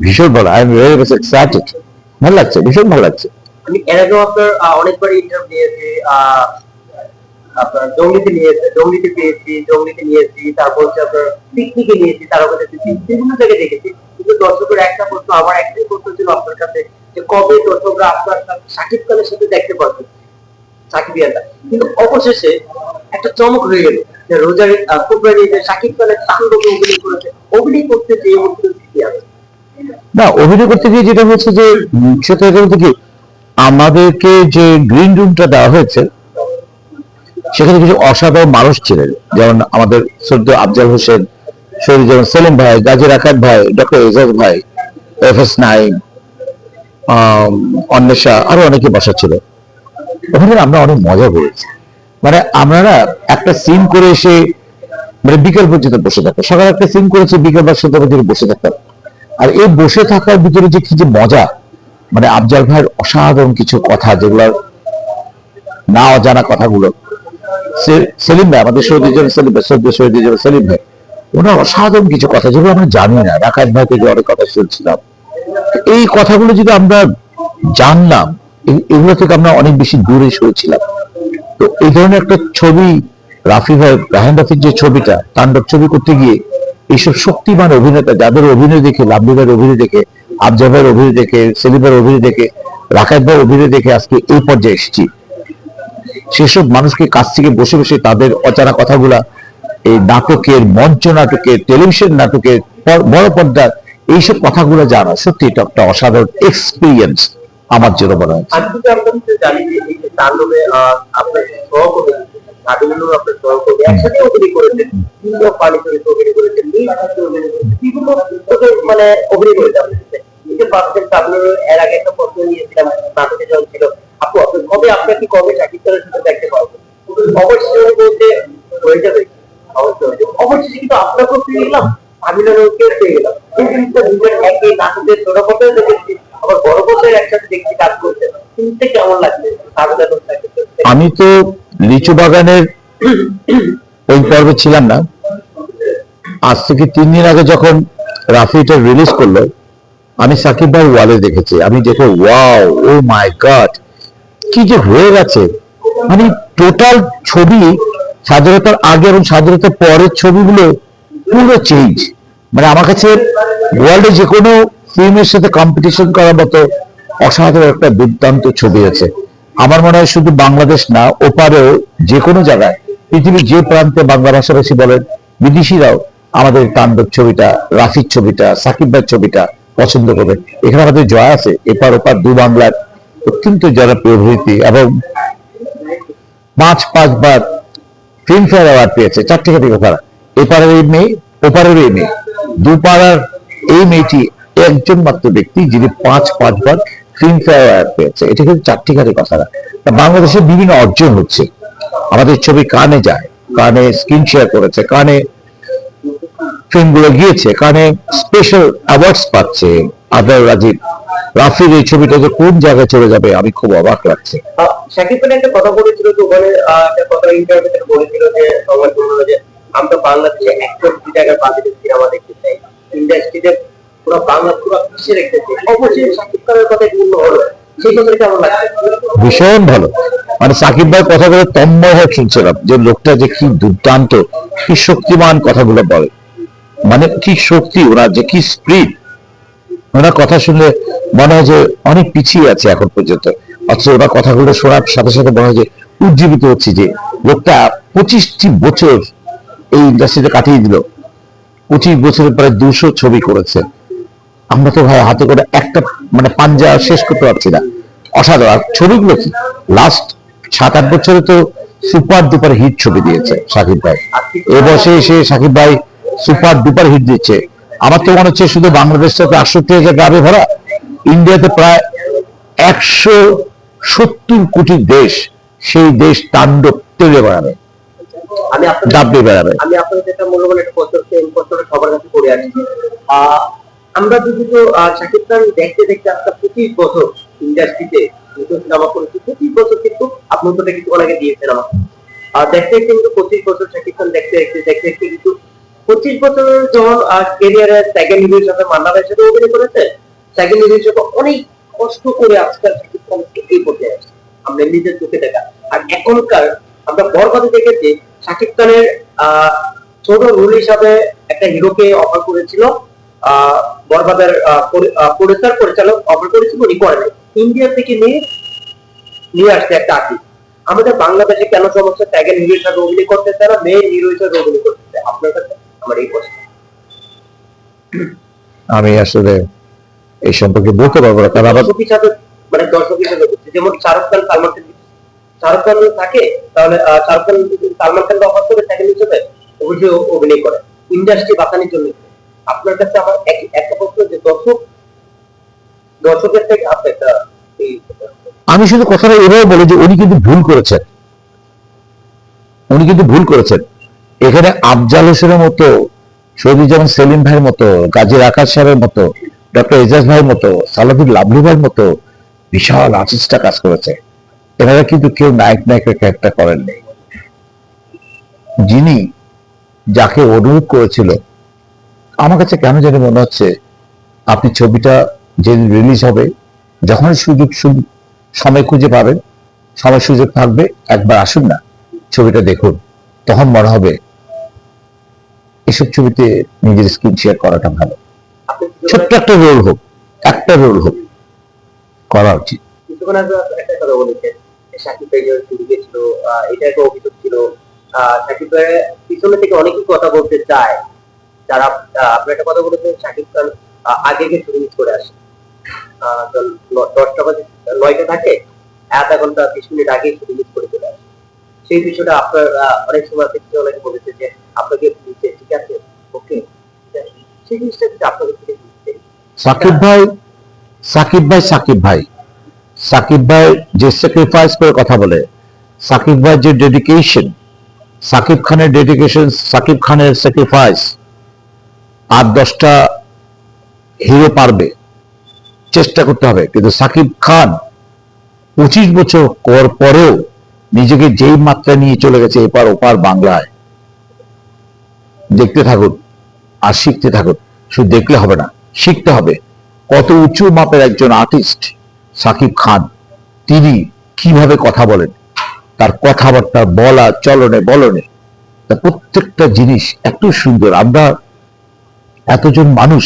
ভীষণ ভালো I am very excited ভালো লাগছে, ভীষণ ভালো লাগছে। আমি এর আগেও আপনার অনেকবার ইন্টারভিউ বিভিন্ন জায়গায় দেখেছি। কিন্তু দর্শকের একটা আমার ছিল আপনার কাছে যে কবে দর্শকরা সাথে দেখতে কিন্তু অবশেষে একটা চমক হয়ে গেল। রোজারি শাকিব খানের তাণ্ডবে অভিনয় করেছে, অভিনয় করতে না, অভিনয় করতে গিয়ে যেটা যে, সেটা কি, আমাদেরকে যে গ্রিন রুমটা দেওয়া হয়েছে, সেখানে কিছু অসাধারণ মানুষ ছিলেন। যেমন আমাদের সদ্য আফজাল হোসেন শহীদ যেমন সেলিম ভাই, গাজী রাকাত ভাই, ডক্টর এজাজ ভাই এফ এস নাইম অন্বেষা, আরও অনেকে বসা ছিল। ওখানে আমরা অনেক মজা করেছি মানে আমরা একটা সিন করে এসে মানে বিকেল পর্যন্ত বসে থাকতাম সকালে একটা সিন করেছে, বিকেল বা সন্ধ্যা পর্যন্ত বসে থাকতাম আর এই বসে থাকার ভিতরে যে কি যে মজা মানে আফজাল ভাইয়ের অসাধারণ কিছু কথা যেগুলো না অজানা কথাগুলো। সেলিম ভাই, আমাদের শহীদ সেলিম ভাই সদ্য শহীদ সেলিম ভাই, ওনার অসাধারণ কিছু কথা যেগুলো আমরা জানি না। রাকাত ভাই থেকে অনেক কথা শুনছিলাম। এই কথাগুলো যদি আমরা জানলাম এগুলো থেকে আমরা অনেক বেশি দূরে সরেছিলাম। তো এই ধরনের একটা ছবি রাফি ভাই রাহেন রাফির যে ছবিটা, তাণ্ডব ছবি করতে গিয়ে এইসব শক্তিমান অভিনেতা যাদের অভিনয় দেখে লাভলি ভাইয়ের অভিনয় দেখে আফজা ভাইয়ের অভিনয় দেখে সেলিমের অভিনয় দেখে রাকাত ভাইয়ের অভিনয় দেখে আজকে এই পর্যায়ে এসেছি। সেসব মানুষকে কাছ থেকে বসে বসে তাদের অজানা কথাগুলা, এই নাটকের মঞ্চ নাটকের, টেলিভিশন নাটকের বড় পর্দার এইসব কথাগুলো জানা, সত্যি এটা একটা অসাধারণ এক্সপিরিয়েন্স আমার জন্য মনে হয়। আমি মানে অভিনয় করেছেন আপনার সাথে। এই যে পাচ্ছেন তাবিলুর এর আগে একটা প্রশ্ন নিয়েছিলাম নাটকে যখন ছিল। আপু কবে আপনার কি কবে শাকিব খানের সাথে দেখতে পারবেন অবশ্যই বলতে হয়ে যাবে। অবশ্যই অবশ্যই কিন্তু আপনাকেও পেয়ে গেলাম তামিলনাড়ুকে পেয়ে গেলাম। এই জিনিসটা একই নাটকের ছোট পর্দায় দেখেছি আবার বড় আমি তো লিচু বাগানের ওই পর্বে ছিলাম না। আজ থেকে তিন দিন আগে যখন রাফি এটা রিলিজ করল, আমি সাকিব ভাই ওয়ালে দেখেছি। আমি দেখে ওয়াও ও মাই গড কি যে হয়ে গেছে? মানে টোটাল ছবি, স্বাধীনতার আগে এবং স্বাধীনতার পরের ছবিগুলো পুরো চেঞ্জ মানে আমার কাছে ওয়ার্ল্ডে যে কোনো ফিল্মের সাথে কম্পিটিশন করার মতো অসাধারণ একটা দুর্দান্ত ছবি আছে। আমার মনে হয় শুধু বাংলাদেশ না, ওপারেও যে কোনো জায়গায়, পৃথিবীর যে প্রান্তে বাংলা ভাষাভাষী বলেন, বিদেশিরাও আমাদের তাণ্ডব ছবিটা, রাফির ছবিটা, সাকিব ভাইয়ের ছবিটা পছন্দ করবে। এখানে আমাদের জয় আছে, এপার ওপার দু বাংলার অত্যন্ত জনপ্রিয় অভিনেত্রী এবং পাঁচ, পাঁচবার ফিল্মফেয়ার অ্যাওয়ার্ড পেয়েছে, চারটি ক্যাটাগরি তারা এপারের এই মেয়ে, ওপারের এই মেয়ে। দুপাড়ার এই মেয়েটি একজন মাত্র ব্যক্তি যিনি পাঁচ, পাঁচবার ফিল্মফেয়ার অ্যাওয়ার্ড পেয়েছে। এটা কিন্তু চারটি ক্যাটাগরি কথা না। বাংলাদেশে বিভিন্ন অর্জন হচ্ছে। আমাদের ছবি কানে যায়, কানে স্ক্রিন শেয়ার করেছে, কানে ফিল্মগুলো গিয়েছে, কানে স্পেশাল অ্যাওয়ার্ডস পাচ্ছে। আদার রাজীব, রাফির এই ছবিটা যে কোন জায়গায় চলে যাবে, আমি খুব অবাক লাগছে। শাকিব খান একটা কথা বলেছিল তো ওখানে একটা কথা ইন্টারভিউতে বলেছিল যে বলল যে, আমরা বাংলাদেশে একটা কোটি টাকার বাজেটের সিনেমা দেখতে চাই। ইন্ডাস্ট্রিতে পুরো বাংলা পিছিয়ে রেখেছে অবশ্যই শাকিব খানের কথা পূর্ণ হলো ভীষণ ভালো। মানে সাকিব ভাই হয়ে শুনছিলাম, যে লোকটা যে কি দুর্দান্ত, কি শক্তিমান কথাগুলো বলে। মানে কি শক্তি যে কি ওনার কথা শুনলে মনে হয় যে অনেক পিছিয়ে আছে এখন পর্যন্ত। অথচ ওনার কথাগুলো শোনার সাথে সাথে মনে হয় যে উজ্জীবিত হচ্ছে যে লোকটা পঁচিশটি বছর এই ইন্ডাস্ট্রিতে কাটিয়ে দিল। পঁচিশ বছরের প্রায় দুশো ছবি করেছে। আমরা তো ভাই হাতে করে একটা মানে পাঞ্জা শেষ করতে পারছি না। অসাধারণ। ছবিগুলো কি? লাস্ট সাত আট বছরে তো সুপার ডুপার হিট ছবি দিয়েছে সাকিব ভাই। এবছর এসে সাকিব ভাই সুপার ডুপার হিট দিচ্ছে। আমার তো মনে হচ্ছে শুধু বাংলাদেশটা তো আটষট্টি হাজার গ্রামে ভরা। ইন্ডিয়াতে প্রায় একশো সত্তর কোটি দেশ সেই দেশ তাণ্ডব তেলে বেড়াবে আমি আপনাদের ডাবলে বেড়াবে। আমি আপনাদের যেটা মূল্যবান একটা প্রশ্ন এই প্রশ্নটা সবার কাছে করে আসছি। আমরা যদি তো শাকিব খান দেখতে দেখতে আপনার পঁচিশ বছর ইন্ডাস্ট্রিতে নতুন সিনেমা করেছি পঁচিশ বছর কিন্তু আপনি তো কিছু অনেকে দিয়েছেন আমাকে। আর দেখতে দেখতে কিন্তু পঁচিশ বছর শাকিব খান দেখতে দেখতে দেখতে দেখতে কিন্তু পঁচিশ বছরের যখন কেরিয়ারে সেকেন্ড হিরো হিসাবে মান্না ভাইয়ের সাথে অভিনয় করেছে সেকেন্ড হিরো হিসেবে অনেক কষ্ট করে আজকাল শাকিব খান এই পর্যায়ে আসছে। আমরা নিজের চোখে দেখা। আর এখনকার আমরা বরবাদে দেখেছি শাকিব খানের ছোট রোল হিসাবে একটা হিরোকে অফার করেছিল আহ, বরবাদের প্রডিউসার পরিচালক অফার করেছিল উনি করে নাই ইন্ডিয়া থেকে নিয়ে নিয়ে আসছে একটা আর্টিস্ট আমাদের বাংলাদেশে কেন সমস্যা সেকেন্ড হিরো হিসাবে অভিনয় করতেছে না? মেয়ে হিরো হিসাবে অভিনয় করতেছে আপনার কাছে আমার এই প্রশ্ন। আমি আসলে এই সম্পর্কে বলতে পারব না কারণ আমার মানে দর্শক হিসাবে যেমন শাহরুখ খান সালমান খান শাহরুখ খান থাকে তাহলে শাহরুখ খান সালমান খানকে অফার করে সেকেন্ড হিসেবে অভিনয় করে। ইন্ডাস্ট্রি বাঁচানোর জন্য। আপনার কাছে আমার এক- একটা প্রশ্ন যে দর্শক, দর্শকের থেকে আপনি একটা আমি শুধু কথাটা এভাবে বলি যে উনি কিন্তু ভুল করেছেন। উনি কিন্তু ভুল করেছেন। এখানে আফজাল হোসেনের মতো শহীদ যেমন সেলিম ভাইয়ের মতো গাজীর আকাশ সাহেবের মতো, ডক্টর এজাজ ভাইয়ের মতো, সালাফির লাভলু ভাইয়ের মতো বিশাল আর্টিস্টরা কাজ করেছে। এনারা কিন্তু কেউ নায়ক নায়কের ক্যারেক্টার করেননি। যিনি যাকে অনুরোধ করেছিল আমার কাছে কেন জানি মনে হচ্ছে আপনি ছবিটা যেদিন রিলিজ হবে যখন সুযোগ সময় খুঁজে পাবেন, সময় সুযোগ থাকবে, একবার আসুন না, ছবিটা দেখুন, তখন মনে হবে এসব ছবিতে নিজের স্ক্রিন শেয়ার করাটা ভালো। ছোট্ট একটা রোল হোক, একটা রোল হোক, করা উচিত। শুরু এটা একটা অভিযোগ ছিল থেকে অনেকেই কথা বলতে চায়। যারা আপনি একটা কথা বলেছেন সাকিব খান আগে গিয়ে শুরু করে আসে দশটা বাজে, নয়টা থাকে আধা ঘণ্টা, বিশ মিনিট আগে শুরু করে চলে আসে সেই বিষয়টা আপনার অনেক সময় ক্ষেত্রে অনেকে বলেছে যে, আপনাকে নিচে ঠিক আছে, ওকে সেই জিনিসটা যদি আপনাকে থেকে সাকিব ভাই সাকিব ভাই সাকিব ভাই। সাকিব ভাই যে স্যাক্রিফাইস করে কথা বলে, সাকিব ভাই যে ডেডিকেশন সাকিব খানের ডেডিকেশন সাকিব খানের স্যাক্রিফাইস আর দশটা হিরো পারবে, চেষ্টা করতে হবে। কিন্তু সাকিব খান পঁচিশ বছর কর পরেও নিজেকে যেই মাত্রা নিয়ে চলে গেছে এপার ওপার বাংলায়, দেখতে থাকুন আর শিখতে থাকুন। শুধু দেখলে হবে না, শিখতে হবে। কত উঁচু মাপের একজন আর্টিস্ট সাকিব খান, তিনি কীভাবে কথা বলেন, তার কথাবার্তা বলা, চলনে বলনে, তার প্রত্যেকটা জিনিস এত সুন্দর। আমরা এতজন মানুষ